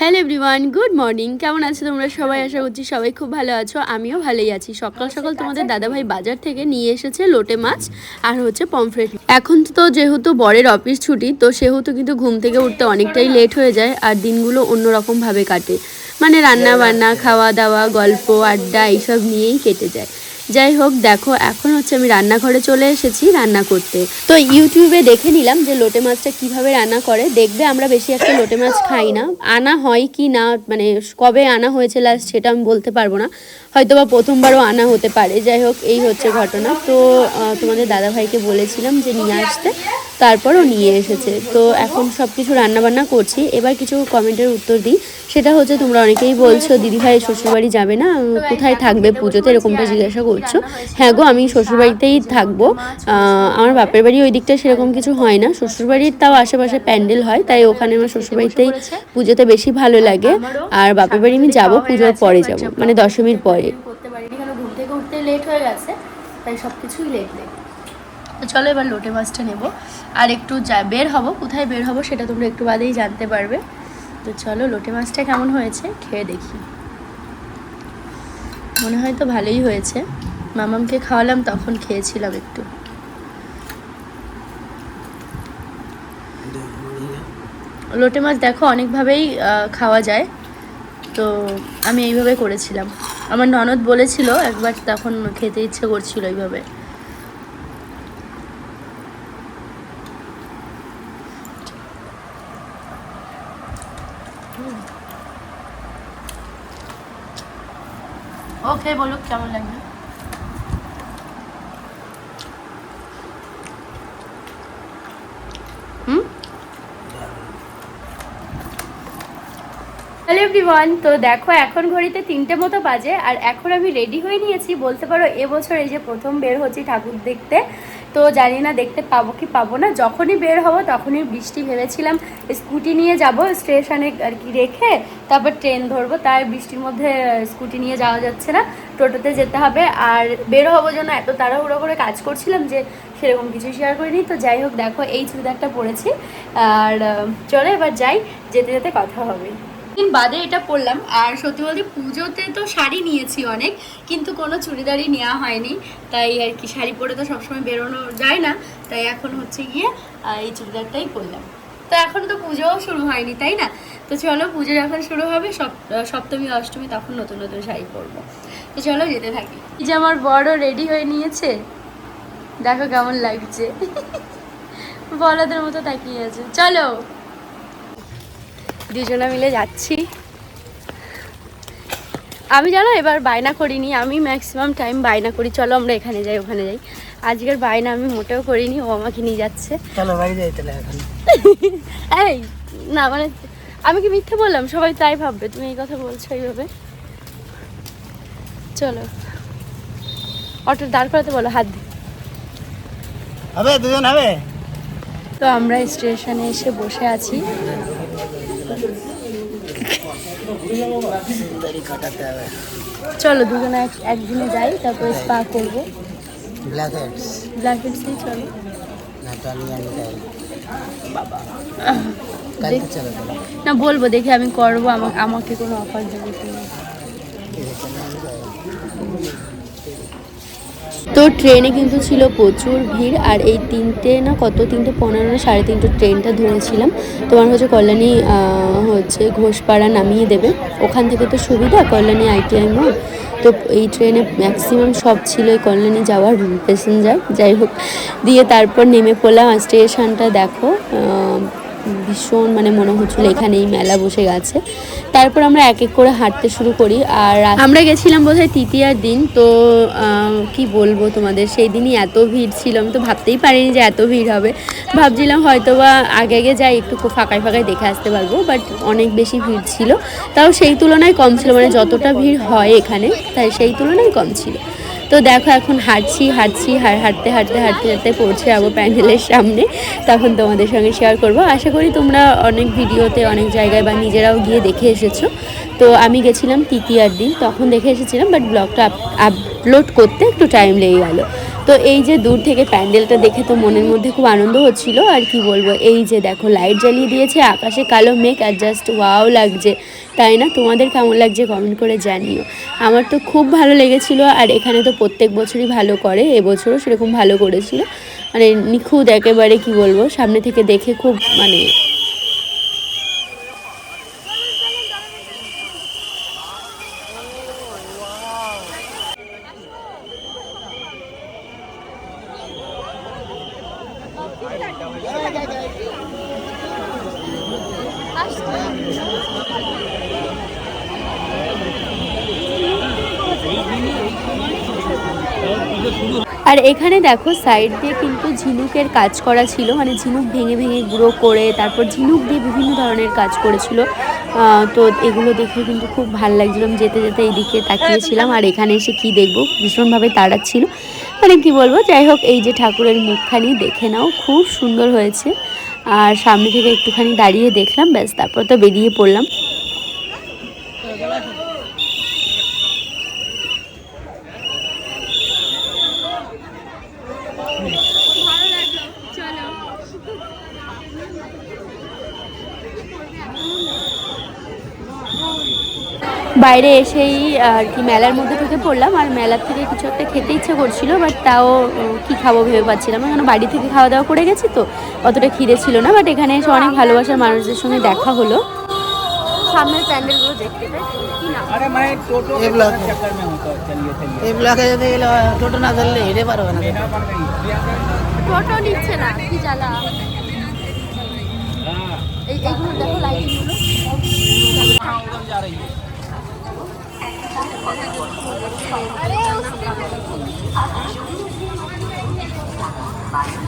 Hello everyone, good morning. কেমন আছো তোমরা সবাই? আশা করছি সবাই খুব ভালো আছো। আমিও ভালোই আছি। সকাল সকাল তোমাদের দাদাভাই বাজার থেকে নিয়ে এসেছে লোটে মাছ আর হচ্ছে পমফ্রেট। এখন তো যেহেতু বরের অফিস ছুটি, তো সেহেতু কিন্তু ঘুম থেকে উঠতে অনেকটাই লেট হয়ে যায় আর দিনগুলো অন্যরকম ভাবে কাটে। মানে রান্না বান্না খাওয়া দাওয়া গল্প, আড্ডা এইসব নিয়েই কেটে যায়। যাই হোক, দেখো, এখন হচ্ছে আমি রান্নাঘরে চলে এসেছি রান্না করতে। তো ইউটিউবে দেখে নিলাম যে লোটে মাছটা কীভাবে রান্না করে। দেখবে আমরা বেশি একটা লোটে মাছ খাই না। আনা হয় কি না মানে কবে আনা হয়েছে লাস্ট সেটা আমি বলতে পারব না। হয়তো বা প্রথমবারও আনা হতে পারে। যাই হোক, এই হচ্ছে ঘটনা। তো তোমাদের দাদাভাইকে বলেছিলাম যে নিয়ে আসতে। তারপরও নিয়ে এসেছে। তো এখন সব কিছু রান্নাবান্না করছি। এবার কিছু কমেন্টের উত্তর দিই। সেটা হচ্ছে তোমরা অনেকেই বলছো, দিদিভাই, শ্বশুরবাড়ি যাবে না? কোথায় থাকবে পুজোতে? এরকমটা জিজ্ঞাসা করছ। হ্যাঁ গো আমি শ্বশুরবাড়িতেই থাকব। আমার বাপের বাড়ি ওই দিকটা সেরকম কিছু হয় না। শ্বশুরবাড়ির তাও আশেপাশে প্যান্ডেল হয় তাই ওখানে আমার শ্বশুরবাড়িতেই পুজোতে বেশি ভালো লাগে। আর বাপের বাড়ি আমি যাব পুজোর পরে যাব মানে দশমীর পরে। করতে পারিনি কেন? ঘুম থেকে উঠতে লেট হয়ে গেছে তাই সব কিছুই লেট লেট তো চলো এবার লোটে মাছটা নেব। আর একটু যা বের হব কোথায় বের হব সেটা তোমরা একটু বাদেই জানতে পারবে। তো চলো লোটে মাছটা কেমন হয়েছে খেয়ে দেখি। মনে হয় তো ভালোই হয়েছে। মামামকে খাওয়ালাম, তখন খেয়েছিলাম একটু। লোটে মাছ দেখো, অনেকভাবেই খাওয়া যায়। তো আমি এইভাবে করেছিলাম। আমার ননদ বলেছিল, একবার তখন খেতে ইচ্ছে করছিল এইভাবে। ওকে বলুক, কেমন লাগবে? এভরিওয়ান তো দেখো এখন ঘড়িতে তিনটে মতো বাজে, আর এখন আমি রেডি হয়ে নিয়েছি। বলতে পারো এবছর এই যে প্রথম বের হচ্ছি ঠাকুর দেখতে, তো জানি না দেখতে পাবো কি পাবো না। যখনই বের হব তখনই বৃষ্টি ভেবেছিলাম স্কুটি নিয়ে যাব, স্টেশনে আর কি রেখে তারপর ট্রেন ধরবো, তাই বৃষ্টির মধ্যে স্কুটি নিয়ে যাওয়া যাচ্ছে না, টোটোতে যেতে হবে। আর বের হব জন্য এত তাড়াহুড়ো করে কাজ করছিলাম যে সেরকম কিছু শেয়ার করিনি। তো যাই হোক, দেখো এই চুড়িদারটা পরেছি। আর চলো এবার যাই, যেতে যেতে কথা হবে। দিন বাদে এটা পরলাম। আর সত্যি বলতে পুজোতে তো শাড়ি নিয়েছি অনেক, কিন্তু কোনো চুড়িদারই নেওয়া হয়নি। তাই আর কি, শাড়ি পরে তো সবসময় বেরোনো যায় না। তাই এখন হচ্ছে গিয়ে এই চুড়িদারটাই পরলাম। তো এখন তো পুজোও শুরু হয়নি, তাই না? তো চলো, পুজো যখন শুরু হবে, সপ- সপ্তমী, অষ্টমী, তখন নতুন নতুন শাড়ি পরবো। তো চলো, যেতে থাকি। এই যে আমার বড় রেডি হয়ে নিয়েছে, দেখো কেমন লাগছে। বলাদের মতো তাকিয়ে আছে। চলো। দুজনে মিলে যাচ্ছি। আমি জানো এবার বায়না করিনি আমি ম্যাক্সিমাম টাইম বায়না করি। চলো আমরা এখানে যাই ওখানে যাই। আজকের বায়না আমি মোটেও করিনি ও আমাকে নিয়ে যাচ্ছে। চলো বাড়ি যাই তাহলে এখন। এই না মানে আমি কি মিথ্যে বললাম? সবাই তাই ভাববে তুমি এই কথা বলছো এইভাবে। চলো। অটো দাঁড় করাতে বলো হাত দিয়ে হবে দুজন হবে? তো আমরা স্টেশনে এসে বসে আছি। কাটাতে হবে চলো দুজনে এক একদিনে যাই তারপরে স্পা করব। ব্ল্যাক হেডস ব্ল্যাক হেডসেই চলো। না তো আমি আমি যাই কালকে চলো না বলব দেখি আমি করব আমাকে আমাকে কোনো অফার দেবে যাই। তো ট্রেনে কিন্তু ছিল প্রচুর ভিড় আর এই তিনটে না কত? তিনটে পনেরো না সাড়ে তিনটে ট্রেনটা ধরেছিলাম। তোমার হচ্ছে কল্যাণী হচ্ছে ঘোষপাড়া নামিয়ে দেবে। ওখান থেকে তো সুবিধা, কল্যাণী আইটিআই মোড়। তো এই ট্রেনে ম্যাক্সিমাম সব ছিল এই কল্যাণী যাওয়ার প্যাসেঞ্জার যাই হোক, দিয়ে তারপর নেমে পড়লাম। স্টেশনটা দেখো ভীষণ মানে মনে হচ্ছিল এখানেই মেলা বসে গেছে। তারপর আমরা এক এক করে হাঁটতে শুরু করি আর আমরা গেছিলাম বোধহয় তৃতীয়ার দিন, তো কি বলব তোমাদের, সেই দিনই এত ভিড় ছিল। আমি তো ভাবতেই পারিনি যে এত ভিড় হবে। ভাবছিলাম হয়তো বা আগে আগে যাই, একটু ফাঁকায় ফাঁকায় দেখে আসতে পারব বাট অনেক বেশি ভিড় ছিল। তাও সেই তুলনায় কম ছিল মানে যতটা ভিড় হয় এখানে, তাই সেই তুলনায় কম ছিল। তো দেখো এখন হাঁটছি হাঁটছি হাঁটতে হাঁটতে হাঁটতে হাঁটতে পৌঁছে যাব প্যান্ডেলের সামনে। তখন তোমাদের সঙ্গে শেয়ার করব। আশা করি তোমরা অনেক ভিডিওতে, অনেক জায়গায় বা নিজেরাও গিয়ে দেখে এসেছ। তো আমি গেছিলাম তৃতীয়ার দিন, তখন দেখে এসেছিলাম বাট ব্লগটা আপলোড করতে একটু টাইম লেগে গেল। তো এই যে দূর থেকে প্যান্ডেলটা দেখে তো মনের মধ্যে খুব আনন্দ হচ্ছিল। আর কি বলব, এই যে দেখো, লাইট জ্বালিয়ে দিয়েছে, আকাশে কালো মেঘ, আর জাস্ট ওয়াও লাগছে। তাই না? তোমাদের কেমন লাগছে কমেন্ট করে জানিও। আমার তো খুব ভালো লেগেছিল, আর এখানে তো প্রত্যেক বছরই ভালো করে, এবছরও সেরকম ভালো করেছিল। মানে নিখুঁত একেবারে, কি বলব, সামনে থেকে দেখে খুব মানে আর এখানে দেখো সাইড দিয়ে কিন্তু ঝিনুকের কাজ করা ছিল মানে ঝিনুক ভেঙে ভেঙে গুঁড়ো করে, তারপর ঝিনুক দিয়ে বিভিন্ন ধরনের কাজ করেছিল। তো এগুলো দেখে কিন্তু খুব ভালো লাগছিলাম যেতে যেতে এইদিকে তাকিয়েছিলাম, আর এখানে এসে কি দেখব? ভীষণভাবে তাড়াচ্ছিল। মানে কি বলব, যাই হোক, এই যে ঠাকুরের মুখখানি দেখে নাও, খুব সুন্দর হয়েছে। আর সামনে থেকে একটুখানি দাঁড়িয়ে দেখলাম, ব্যাস, তারপর তো বেরিয়ে পড়লাম। বাইরে এসেই আর কি মেলার মধ্যে ঢুকে পড়লাম। আর মেলার থেকে কিছু একটা খেতে ইচ্ছে করছিল বাট তাও কি খাব ভেবে পাচ্ছিলাম কেন বাড়ি থেকে খাওয়া দাওয়া করে গেছি তো অতটা খিদে ছিল না। বাট এখানে এসে অনেক ভালোবাসার মানুষদের সঙ্গে দেখা হলো। সামনের প্যান্ডেলগুলো দেখতে পাই। টোটো নিচ্ছে না কি জ্বালা। এই এইগুলো দেখো লাইটিংগুলো যা রही valeu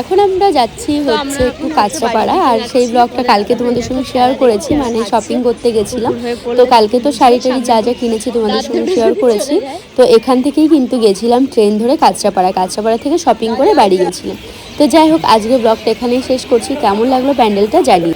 এখন আমরা যাচ্ছি হচ্ছে একটু কাঁচরাপাড়া আর সেই ব্লগটা কালকে তোমাদের সঙ্গে শেয়ার করেছি মানে শপিং করতে গেছিলাম। তো কালকে তো শাড়ি টাড়ি যা যা কিনেছি তোমাদের সঙ্গে শেয়ার করেছি। তো এখান থেকেই কিন্তু গেছিলাম ট্রেন ধরে কাঁচরাপাড়া। কাঁচরাপাড়া থেকে শপিং করে বাড়ি গেছিলাম। তো যাই হোক আজকে ব্লগটা এখানেই শেষ করছি। কেমন লাগল প্যান্ডেলটা জানি